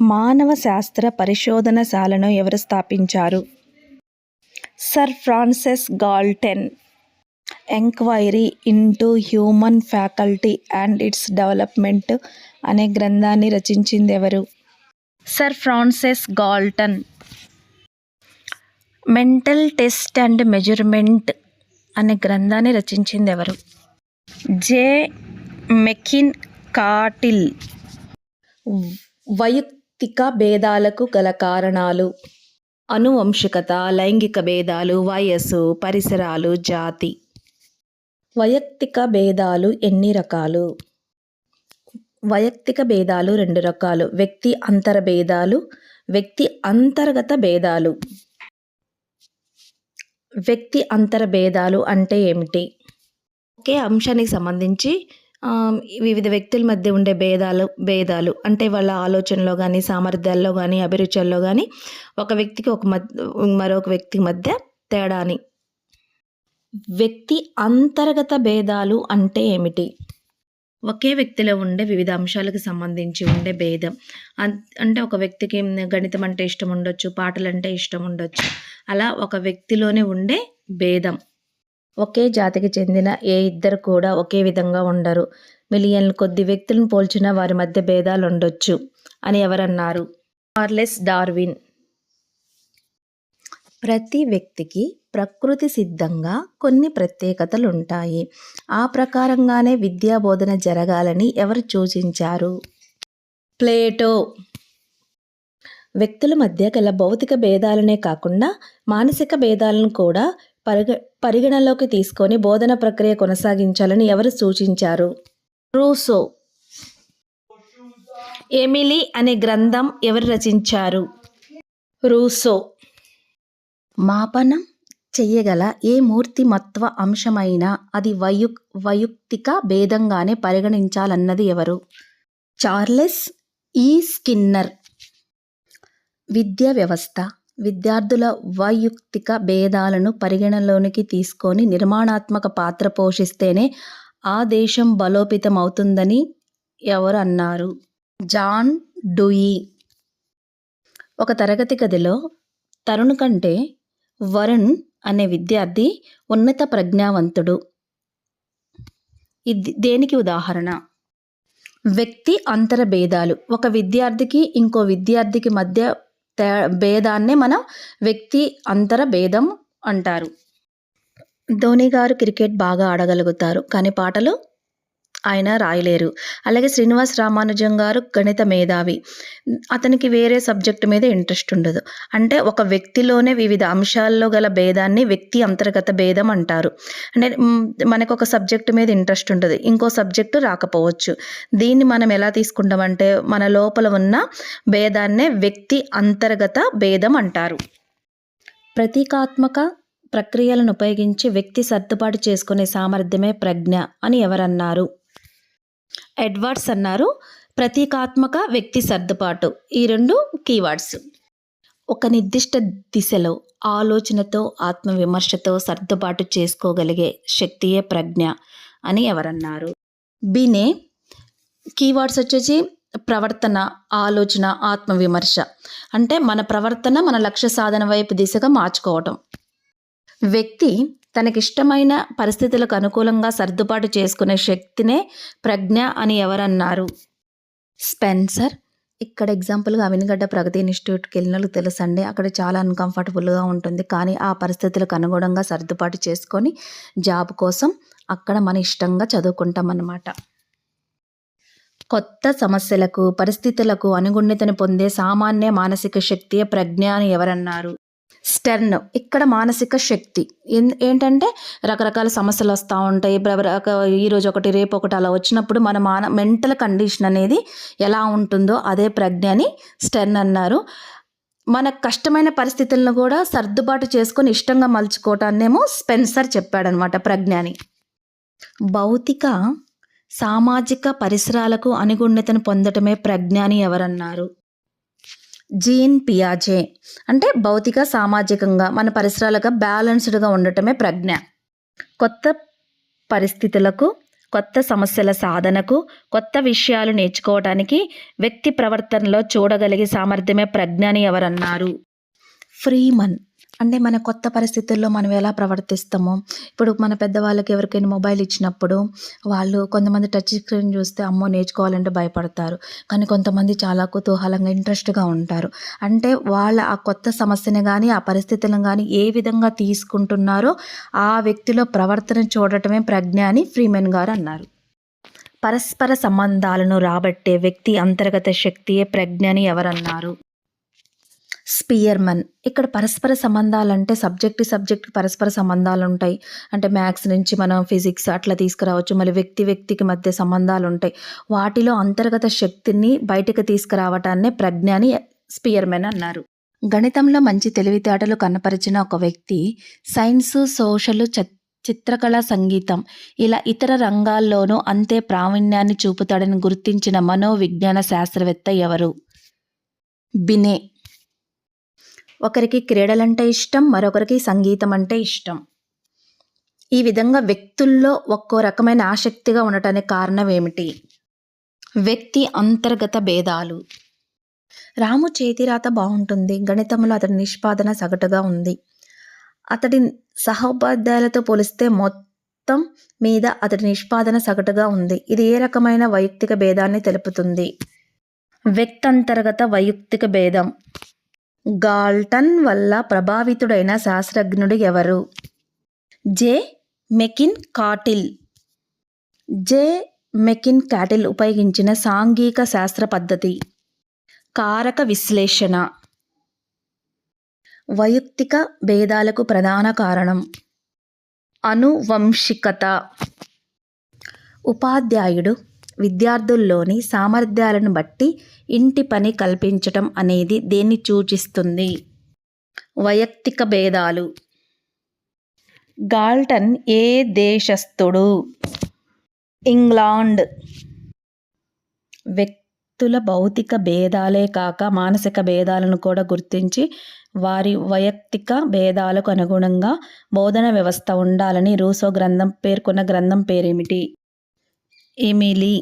మానవ శాస్త్ర పరిశోధనశాలను ఎవరు స్థాపించారు? Sir Francis Galton. Enquiry into human faculty and its development అనే గ్రంథాన్ని రచించింది ఎవరు sir Francis Galton. Mental test and measurement అనే గ్రంథాన్ని రచించింది ఎవరు జే. మెకిన్ కాటిల్ వైయక్తిక భేదాలకు గల కారణాలు అనువంశికత లైంగిక భేదాలు వయస్సు పరిసరాలు జాతి. వైయక్తిక భేదాలు ఎన్ని రకాలు? వైయక్తిక భేదాలు రెండు రకాలు. వ్యక్తి అంతర భేదాలు వ్యక్తి అంతర్గత భేదాలు. వ్యక్తి అంతర భేదాలు అంటే ఏమిటి? ఒకే అంశానికి సంబంధించి వివిధ వ్యక్తుల మధ్య ఉండే భేదాలు భేదాలు అంటే వాళ్ళ ఆలోచనలో కానీ సామర్థ్యాల్లో కానీ అభిరుచుల్లో కానీ ఒక వ్యక్తికి ఒక మధ్య మరొక వ్యక్తి మధ్య తేడాని. వ్యక్తి అంతర్గత భేదాలు అంటే ఏమిటి? ఒకే వ్యక్తిలో ఉండే వివిధ అంశాలకు సంబంధించి ఉండే భేదం. అంటే ఒక వ్యక్తికి గణితం అంటే ఇష్టం ఉండొచ్చు పాటలు అంటే ఇష్టం ఉండొచ్చు. అలా ఒక వ్యక్తిలోనే ఉండే భేదం. ఒకే జాతికి చెందిన ఏ ఇద్దరు కూడా ఒకే విధంగా ఉండరు. మిలియన్ల కొద్ది వ్యక్తులను పోల్చిన వారి మధ్య భేదాలు ఉండొచ్చు అని ఎవరన్నారు? Charles Darwin. ప్రతి వ్యక్తికి ప్రకృతి సిద్ధంగా కొన్ని ప్రత్యేకతలు ఉంటాయి ఆ ప్రకారంగానే విద్యా బోధన జరగాలని ఎవరు సూచించారు ప్లేటో. వ్యక్తుల మధ్య గల భౌతిక భేదాలనే కాకుండా మానసిక భేదాలను కూడా పరిగ పరిగణలోకి తీసుకొని బోధన ప్రక్రియ కొనసాగించాలని ఎవరు సూచించారు? రూసో. ఎమిలీ అనే గ్రంథం ఎవరు రచించారు? రూసో. మాపనం చెయ్యగల ఏ మూర్తిమత్వ అంశమైనా అది వయు వయుక్తిక భేదంగానే పరిగణించాలన్నది ఎవరు? చార్లెస్ ఈ స్కిన్నర్. విద్యా వ్యవస్థ. విద్యార్థుల వైయుక్తిక భేదాలను పరిగణలోనికి తీసుకొని నిర్మాణాత్మక పాత్ర పోషిస్తేనే ఆ దేశం బలోపేతం అవుతుందని ఎవరు అన్నారు? John Dewey. ఒక తరగతి గదిలో తరుణ్ కంటే వరుణ్ అనే విద్యార్థి ఉన్నత ప్రజ్ఞావంతుడు. ఇది దేనికి ఉదాహరణ? వ్యక్తి అంతర భేదాలు. ఒక విద్యార్థికి ఇంకో విద్యార్థికి మధ్య తే భేదాన్నే మనం వ్యక్తి అంతర భేదం అంటారు. ధోని గారు క్రికెట్ బాగా ఆడగలుగుతారు. కానీ పాటలు ఆయన రాయలేరు. అలాగే శ్రీనివాస్ రామానుజం గారు గణిత మేధావి. అతనికి వేరే సబ్జెక్ట్ మీద ఇంట్రెస్ట్ ఉండదు. అంటే ఒక వ్యక్తిలోనే వివిధ అంశాల్లో గల భేదాన్ని వ్యక్తి అంతర్గత భేదం అంటారు. అంటే మనకు ఒక సబ్జెక్ట్ మీద ఇంట్రెస్ట్ ఉంటుంది ఇంకో సబ్జెక్టు రాకపోవచ్చు. దీన్ని మనం ఎలా తీసుకుంటామంటే మన లోపల ఉన్న భేదాన్నే వ్యక్తి అంతర్గత భేదం అంటారు. ప్రతీకాత్మక ప్రక్రియలను ఉపయోగించి వ్యక్తి సర్దుబాటు చేసుకునే సామర్థ్యమే ప్రజ్ఞ అని ఎవరన్నారు? ఎడ్వర్డ్స్ అన్నారు. ప్రతీకాత్మక వ్యక్తి సర్దుబాటు. ఈ రెండు కీవర్డ్స్ ఒక నిర్దిష్ట దిశలో ఆలోచనతో ఆత్మవిమర్శతో సర్దుబాటు చేసుకోగలిగే శక్తియే ప్రజ్ఞ అని ఎవరన్నారు. బినే కీవర్డ్స్ వచ్చేసి ప్రవర్తన ఆలోచన ఆత్మవిమర్శ. అంటే మన ప్రవర్తన మన లక్ష్య సాధన వైపు దిశగా మార్చుకోవటం. వ్యక్తి తనకిష్టమైన పరిస్థితులకు అనుకూలంగా సర్దుబాటు చేసుకునే శక్తినే ప్రజ్ఞ అని ఎవరన్నారు? స్పెన్సర్? ఇక్కడ ఎగ్జాంపుల్గా అవినిగడ్డ ప్రగతి ఇన్స్టిట్యూట్కి వెళ్ళిన వాళ్ళు తెలుసండి. అక్కడ చాలా అన్కంఫర్టబుల్గా ఉంటుంది. కానీ ఆ పరిస్థితులకు అనుగుణంగా సర్దుబాటు చేసుకొని జాబ్ కోసం అక్కడ మన ఇష్టంగా చదువుకుంటాం అన్నమాట కొత్త సమస్యలకు పరిస్థితులకు అనుగుణ్యతను పొందే సామాన్య మానసిక శక్తియే ప్రజ్ఞ అని ఎవరన్నారు? స్టెర్న్ ఇక్కడ మానసిక శక్తి. ఏంటంటే రకరకాల సమస్యలు వస్తూ ఉంటాయి. ఈరోజు ఒకటి రేపు ఒకటి అలా వచ్చినప్పుడు మన మాన మెంటల్ కండిషన్ అనేది ఎలా ఉంటుందో అదే ప్రజ్ఞ అని స్టెర్న్ అన్నారు. మన కష్టమైన పరిస్థితులను కూడా సర్దుబాటు చేసుకొని ఇష్టంగా మలుచుకోవటాన్నేమో స్పెన్సర్ చెప్పాడనమాట ప్రజ్ఞాని భౌతిక సామాజిక పరిసరాలకు అనుగుణ్యతను పొందటమే ప్రజ్ఞ అని ఎవరన్నారు. జీన్ పియాజే. అంటే భౌతిక సామాజికంగా మన పరిసరాలుగా బ్యాలెన్స్డ్గా ఉండటమే ప్రజ్ఞ. కొత్త పరిస్థితులకు కొత్త సమస్యల సాధనకు కొత్త విషయాలు నేర్చుకోవడానికి వ్యక్తి ప్రవర్తనలో చూడగలిగే సామర్థ్యమే ప్రజ్ఞ అని ఎవరన్నారు. ఫ్రీమన్. అంటే మన కొత్త పరిస్థితుల్లో మనం ఎలా ప్రవర్తిస్తామో. ఇప్పుడు మన పెద్దవాళ్ళకి ఎవరికైనా మొబైల్ ఇచ్చినప్పుడు వాళ్ళు కొంతమంది టచ్ స్క్రీన్ చూస్తే అమ్మో నేర్చుకోవాలంటే భయపడతారు. కానీ కొంతమంది చాలా కుతూహలంగా ఇంట్రెస్ట్గా ఉంటారు. అంటే వాళ్ళ ఆ కొత్త సమస్యని కానీ ఆ పరిస్థితులను కానీ ఏ విధంగా తీసుకుంటున్నారో ఆ వ్యక్తిలో ప్రవర్తన చూడటమే ప్రజ్ఞ అని ఫ్రీమెన్ గారు అన్నారు. పరస్పర సంబంధాలను రాబట్టే వ్యక్తి అంతర్గత శక్తియే ప్రజ్ఞ అని ఎవరన్నారు? స్పియర్మన్. ఇక్కడ పరస్పర సంబంధాలు అంటే సబ్జెక్ట్ సబ్జెక్ట్ పరస్పర సంబంధాలు ఉంటాయి అంటే మ్యాథ్స్ నుంచి మనం ఫిజిక్స్ అట్లా తీసుకురావచ్చు. మళ్ళీ వ్యక్తి వ్యక్తికి మధ్య సంబంధాలు ఉంటాయి వాటిలో అంతర్గత శక్తిని బయటకు తీసుకురావటాన్నే ప్రజ్ఞ అని స్పియర్మెన్ అన్నారు. గణితంలో మంచి తెలివితేటలు కనపరిచిన ఒక వ్యక్తి సైన్స్ సోషల్ చిత్రకళ సంగీతం ఇలా ఇతర రంగాల్లోనూ అంతే ప్రావీణ్యాన్ని చూపుతాడని గుర్తించిన మనోవిజ్ఞాన శాస్త్రవేత్త ఎవరు? బినే. ఒకరికి క్రీడలంటే ఇష్టం మరొకరికి సంగీతం అంటే ఇష్టం. ఈ విధంగా వ్యక్తుల్లో ఒక్కో రకమైన ఆసక్తిగా ఉండటానికి కారణం ఏమిటి వ్యక్తి అంతర్గత భేదాలు. రాము చేతిరాత బాగుంటుంది గణితంలో అతడి నిష్పాదన సగటుగా ఉంది. అతడి సహోపాధ్యాయులతో పోలిస్తే మొత్తం మీద అతడి నిష్పాదన సగటుగా ఉంది. ఇది ఏ రకమైన వైయక్తిక భేదాన్ని తెలుపుతుంది? వ్యక్తంతర్గత వైయక్తిక భేదం. గాల్టన్ వల్ల ప్రభావితుడైన శాస్త్రజ్ఞుడు ఎవరు? J. McKeen Cattell J. McKeen Cattell ఉపయోగించిన సాంఘిక శాస్త్ర పద్ధతి. కారక విశ్లేషణ. వైయక్తిక భేదాలకు ప్రధాన కారణం. అనువంశికత. ఉపాధ్యాయుడు విద్యార్థుల్లోని సామర్థ్యాలను బట్టి ఇంటి పని కల్పించటం అనేది దేన్ని సూచిస్తుంది? వైయక్తిక భేదాలు. గాల్టన్ ఏ దేశస్థుడు? ఇంగ్లాండ్. వ్యక్తుల భౌతిక భేదాలే కాక మానసిక భేదాలను కూడా గుర్తించి వారి వైయక్తిక భేదాలకు అనుగుణంగా బోధన వ్యవస్థ ఉండాలని రూసో గ్రంథం పేర్కొన్న గ్రంథం పేరేమిటి? ఎమిలీ